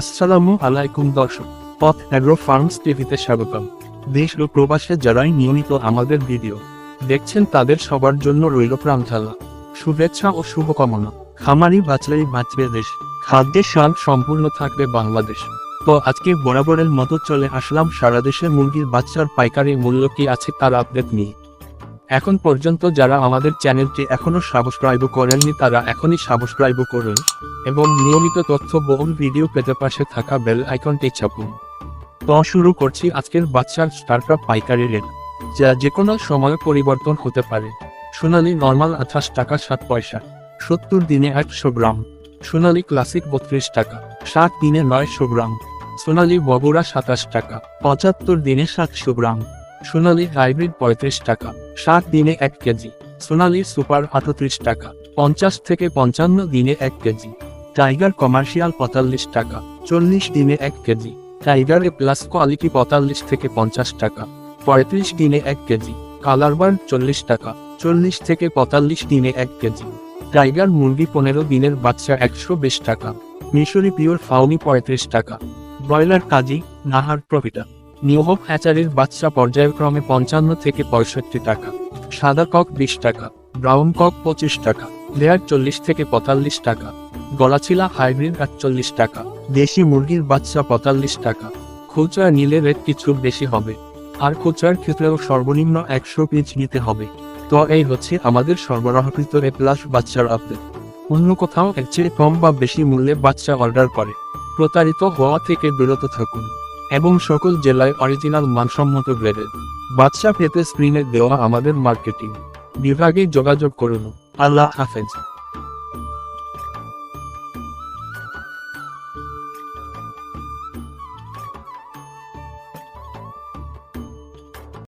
আসসালামু আলাইকুম দর্শক, পথ অ্যাগ্রো ফার্মস টিভিতে স্বাগতম। দেশ ও প্রবাসে যারাই নিয়মিত আমাদের ভিডিও দেখছেন তাদের সবার জন্য রইল প্রাণঢালা শুভেচ্ছা ও শুভকামনা। খামারি বাঁচলেই বাঁচবে দেশ। খাদ্যের স্বাদ সম্পূর্ণ থাকবে বাংলাদেশ। তো আজকে বরাবরের মতো চলে আসলাম সারা দেশে মুরগির বাচ্চার পাইকারি মূল্য কি আছে তার আপডেট নিয়ে। এখন পর্যন্ত যারা আমাদের চ্যানেলটি এখনও সাবস্ক্রাইব করেননি তারা এখনই সাবস্ক্রাইব করুন। এবং নিয়মিত তথ্য বহুল ভিডিও পেতে পাশে থাকা বেল আইকনটি চাপুন। তো শুরু করছি আজকের বাচ্চার স্টার্টআপ পাইকারি রেট, যা যে কোনো সময় পরিবর্তন হতে পারে। সোনালি নর্মাল আঠাশ টাকা সাত পয়সা, সত্তর দিনে একশো গ্রাম। সোনালী ক্লাসিক বত্রিশ টাকা, ষাট দিনে নয়শো গ্রাম। সোনালি বগুড়া সাতাশ টাকা, পঁচাত্তর দিনে সাতশো গ্রাম। সোনালি হাইব্রিড পঁয়ত্রিশ টাকা, ষাট দিনে এক কেজি। সোনালি সুপার আটত্রিশ টাকা, পঞ্চাশ থেকে পঞ্চান্ন দিনে এক কেজি। টাইগার কমার্শিয়াল পঁয়তাল্লিশ টাকা। চল্লিশ দিনে এক KG. Tiger A plus quality পঁয়তাল্লিশ থেকে পঞ্চাশ টাকা। পঁয়ত্রিশ দিনে এক কেজি। কালার কালারবার চল্লিশ টাকা। চল্লিশ থেকে পঁয়তাল্লিশ দিনে এক কেজি। টাইগার মুরগি পনেরো দিনের বাচ্চা একশো বিশ টাকা। মিশরি পিওর ফাউনি পঁয়ত্রিশ টাকা। ব্রয়লার কাজী নাহার প্রফিটা নিয়োগ হ্যাচারির বাচ্চা পর্যায়ক্রমে পঞ্চান্ন থেকে পঁয়ষট্টি টাকা। সাদা কক বিশ টাকা। ব্রাউন কক পঁচিশ টাকা। লেয়ার চল্লিশ থেকে পঁয়তাল্লিশ টাকা। গলাচিলা হাইব্রিড আটচল্লিশ টাকা। দেশি মুরগির বাচ্চা পঁয়তাল্লিশ টাকা। খুচরা নিলে রেট কিছু বেশি হবে। আর খুচরার ক্ষেত্রেও সর্বনিম্ন একশো পিস নিতে হবে। তো এই হচ্ছে আমাদের সরবরাহকৃত এ প্লাস বাচ্চার আপডেট অন্য কোথাও এর চেয়ে কম বা বেশি মূল্যে বাচ্চা অর্ডার করে। প্রতারিত হওয়া থেকে বিরত থাকুন। এবং সকল জেলায় অরিজিনাল মানসম্মত গ্রেডের বাচ্চা পেতে স্ক্রিনে দেওয়া আমাদের মার্কেটিং বিভাগে যোগাযোগ করুন। আল্লাহ হাফেজ।